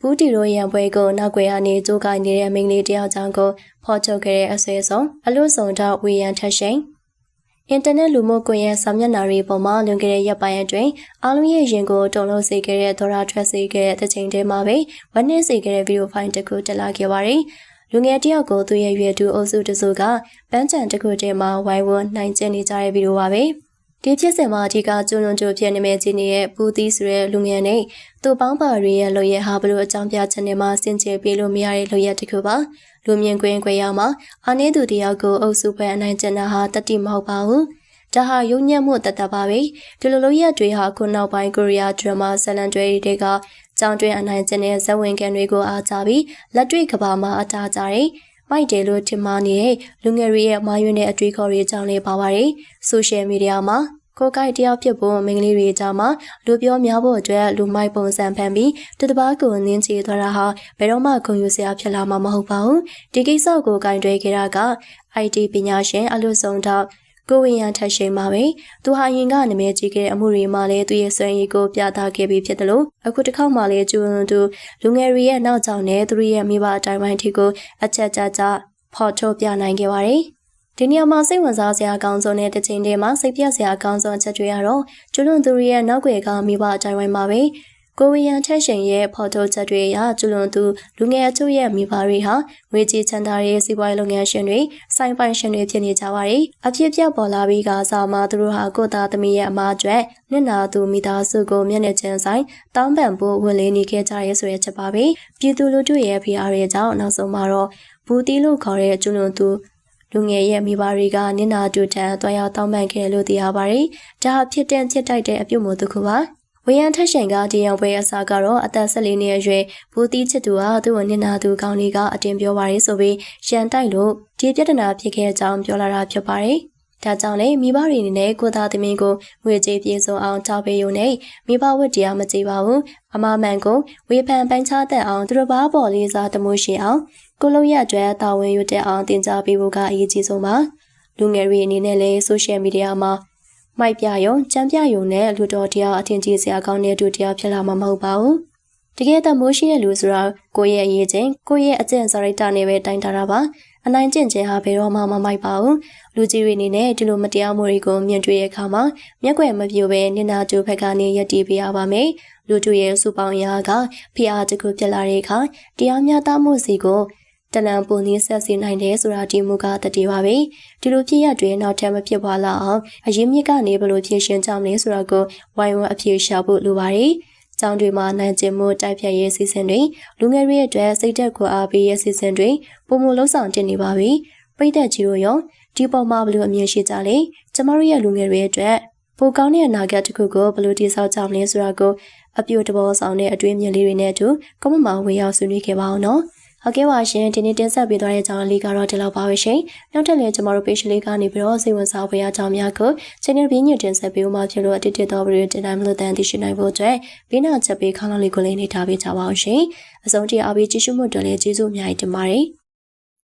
ဘူးတီရိုရံပွဲကိုနောက်ွယ်အနေကြိုးကိုင်နေတဲ့မိန်းကလေးတယောက်ကြောင့်ကိုဖော်ထုတ်ခဲ့တဲ့အဆွဲဆုံးအလို့ဆောင်တော့ဝီယန်ထက်ရှိန်အင်တာနက်လူမှုကွန်ရက်စာမျက်နှာတွေပေါ်မှာလွန်ခဲ့တဲ့ရက်ပိုင်းအတွင်းအားလုံးရဲ့ရင်ကိုတုံလို့စေခဲ့တဲ့ဒေါ်ရာထွက်စေခဲ့တဲ့တချိန်တည်းမှာပဲဝက်နစ်စေခဲ့တဲ့ဗီဒီယိုဖိုင်တစ်ခုတက်လာခဲ့ပါတယ်။လူငယ်တယောက်ကိုသူ့ရဲ့ရွယ်တူအုပ်စုတစုကပန်းချန်တစ်ခုတည်းမှာဝိုင်းဝန်းနိုင်ကျင့်နေကြတဲ့ဗီဒီယိုပါပဲ။ ဒီဖြစ်စဉ်မှာအဓိကကျွလွန်ကျိုဖြစ်နေမဲ့ကြီးနေတဲ့ပူသီးဆိုတဲ့လူငယ်နဲ့သူ့ပေါင်းပါတွေရဲ့လူရဲ့ဟာဘလို့အကြောင်းပြချက်နဲ့မှစင်ကြယ်ပြေလို့မရတဲ့လူရဲ့တစ်ခုပါလူမြင်ကွင်းခွေရောက်မှာအာနေသူတယောက်ကိုအုပ်စုဖွဲ့အနိုင်ကျင့်တာဟာတတိမဟုတ်ပါဘူးဒါဟာယုံညံ့မှုတသက်ပါပဲဒီလိုလိုရက်တွေဟာခုနောက်ပိုင်းကိုရီးယားဒရမာဇလန်တွေတွေကကြောင်တွင်အနိုင်ကျင့်တဲ့ဇဝင်ကန်တွေကိုအားကြပြီးလက်တွေ့ကဘာမှာအတားကြတယ် မိုက်တယ်လို့ထင်မှာနေတဲ့လူငယ်တွေရဲ့မာယွန်းတဲ့အတွေ့အခေါ်တွေကြောင့်လည်းပါပါတယ်ဆိုရှယ်မီဒီယာမှာကိုကိုက်တယောက်ဖြစ်ဖို့မိန်းကလေးတွေအကြောင်းမှာလူပြောများဖို့အတွက်လူမိုက်ပုံစံဖန်ပြီးတတပားကိုနင်းချေသွားတာဟာဘယ်တော့မှဂုဏ်ယူစရာဖြစ်လာမှာမဟုတ်ပါဘူးဒီကိစ္စကိုကင်တွဲခဲ့တာက IT ပညာရှင်အလို့ဆုံးတော့ ကိုဝင်းရန်ထက်ရှိန်မှာပဲသူဟာရင်ကနမဲကြီးခဲ့တဲ့အမှုတွေမှာလည်းသူရဲ့စွမ်းရည်ကိုပြသခဲ့ပြီးဖြစ်တယ်လို့အခုတစ်ခေါက်မှလည်းကျူလွန်သူလူငယ်တွေရဲ့နောက်ကြောင်နဲ့သူတို့ရဲ့မိဘအတိုင်းပိုင်းထီကိုအချက်ကြကြဖော်ထုတ်ပြနိုင်ခဲ့ပါတယ်ဒီနေရာမှာစိတ်ဝင်စားစရာအကောင်းဆုံးတဲ့တစ်ချိန်တည်းမှာစိတ်ပြက်စရာအကောင်းဆုံးအချက်တွေကတော့ကျွလွန်သူရဲ့နောက်ွယ်ကမိဘအတိုင်းပိုင်းမှာပဲ ကိုဝီယန်ထက်ရှင်ရဲ့ဖော်ထုတ်ချက်တွေအရကျွလွန်သူလူငယ်အချို့ရဲ့မိဘတွေဟာငွေကြေးချမ်းသာတဲ့စီးပွားရေးလုပ်ငန်းရှင်တွေစိုင်းပိုင်ရှင်တွေဖြစ်နေကြပါတယ်။အဖြစ်ပြပေါ်လာပြီးကစားမှာသူတို့ဟာကိုသားသမီးရဲ့အမားအတွက်နစ်နာသူမိသားစုကိုမျက်နှာချင်းဆိုင်တောင်းပန်ဖို့ဝင်လေးနေခဲ့ကြရဲဆိုတဲ့ချက်ပါပဲ။ပြည်သူလူထုရဲ့ဖိအားတွေကြောင့်နောက်ဆုံးမှာတော့ဘူတီလို့ခေါ်တဲ့ကျွလွန်သူလူငယ်ရဲ့မိဘတွေကနင်နာတူတန်တွားရောက်တောင်းပန်ခဲ့လို့သိရပါတယ်။ဒါဖြစ်တဲ့ချစ်တိုက်တဲ့အပြုတ်မှုတစ်ခုပါ။ ဝေယံထက်ရှင်ကဒီရောင်ပွဲအစားကတော့အသက်14နှစ်အရွယ်ဘူတီချစ်သူဟာသူ့ကိုနင်နာသူကောင်းလေးကအတင်ပြောပါရယ်ဆိုပြီးရန်တိုက်လို့ဒီပြဿနာဖြစ်ခဲ့ကြောင်းပြောလာတာဖြစ်ပါတယ်။ဒါကြောင့်လေမိဘတွေအနေနဲ့ကိုသားသမီးကိုငွေကြေးပြေဆုံးအောင်တောက်ပေးရုံနဲ့မိဘဝတ်တရားမကြည့်ပါဘူး။အမမှန်ကိုဝေဖန်ပန်းချတဲ့အောင်သူတို့ဘာပေါ်လေးစားတမှုရှိအောင်ကိုလုံးရအတွက်တာဝန်ယူတဲ့အောင်တင် जा ပေးဖို့ကအရေးကြီးဆုံးပါ။လူငယ်တွေအနေနဲ့လည်းဆိုရှယ်မီဒီယာမှာ မိုက်ပြယုံကြမ်းပြယုံနဲ့လူတော်တရားအထင်ကြီးစရာကောင်းတဲ့သူတရားဖြစ်လာမှာမဟုတ်ပါဘူးတကယ်တမိုးရှိတဲ့လူဆိုတာကိုယ့်ရဲ့အရေးချင်းကိုယ့်ရဲ့အကျင့်စာရိတ္တနဲ့ပဲတိုင်တာတာပါအနိုင်ကျင့်ခြင်းဟာဘယ်တော့မှမမိုက်ပါဘူးလူကြီးတွေအနေနဲ့ဒီလိုမတရားမှုတွေကိုမြင်တွေ့ရခါမှာမျက်ွယ်မပြိုပဲနင်နာကျိုးဘက်ကနေရည်တည်ပေးရပါမယ်လူတို့ရဲ့စုပေါင်းရာကဖျားတခုဖြစ်လာတဲ့အခါတရားမျှတမှုစီကို တလန်ပုံနည်းဆက်စီနိုင်တယ်ဆိုတာဒီမူကတတိပါပဲဒီလိုဖြစ်ရတွေနောက်ထပ်မဖြစ်ပွားလာအောင်အရင်မြစ်ကနေဘလို့ဖြည့်ရှင်ကြမလဲဆိုတာကိုဝိုင်းဝန်းအပြေရှာဖို့လိုပါတယ်ကျောင်းတွေမှာနိုင်ကျင်မှုတိုက်ဖြတ်ရေးစီစဉ်တွေလူငယ်တွေအတွက်စိတ်သက်ကိုအားပေးရေးစီစဉ်တွေပုံမလုံးဆောင်တင်နေပါပြီပြည်သက်ကြီးတို့ရောဒီပေါ်မှာဘလို့အမြင်ရှိကြလဲကျမတို့ရဲ့လူငယ်တွေအတွက်ပိုကောင်းတဲ့အနာဂတ်တစ်ခုကိုဘလို့တည်ဆောက်ကြမလဲဆိုတာကိုအပြိုတဘောဆောင်တဲ့အတွေ့အမြင်လေးတွေနဲ့အတူကွန်မန့်မှာဝင်ရောက်ဆွေးနွေးခဲ့ပါအောင်နော်။ ဟုတ်ကဲ့ပါရှင်ဒီနေ့တင်ဆက်ပေးသွားတဲ့အကြောင်းလေးကတော့ဒီလောက်ပါပဲရှင်နောက်ထပ်လည်းကျမတို့ page လေးကနေပြီးတော့စိတ်ဝင်စားဖွယ်အကြောင်းများကို channel ပြီးညတင်ဆက်ပေးဦးမှာဖြစ်လို့အတိတ်တော်ဗီဒီယိုတင်တိုင်းမလို့တန်သိရှိနိုင်ဖို့အတွက်ဘေးနာချက်ပေးခေါင်းလေးကိုလေးနေထားပေးကြပါအောင်ရှင်အဆုံးထိအားပေးကြည့်ရှုမှုတွေလည်းကျေးဇူးအများကြီးတင်ပါတယ်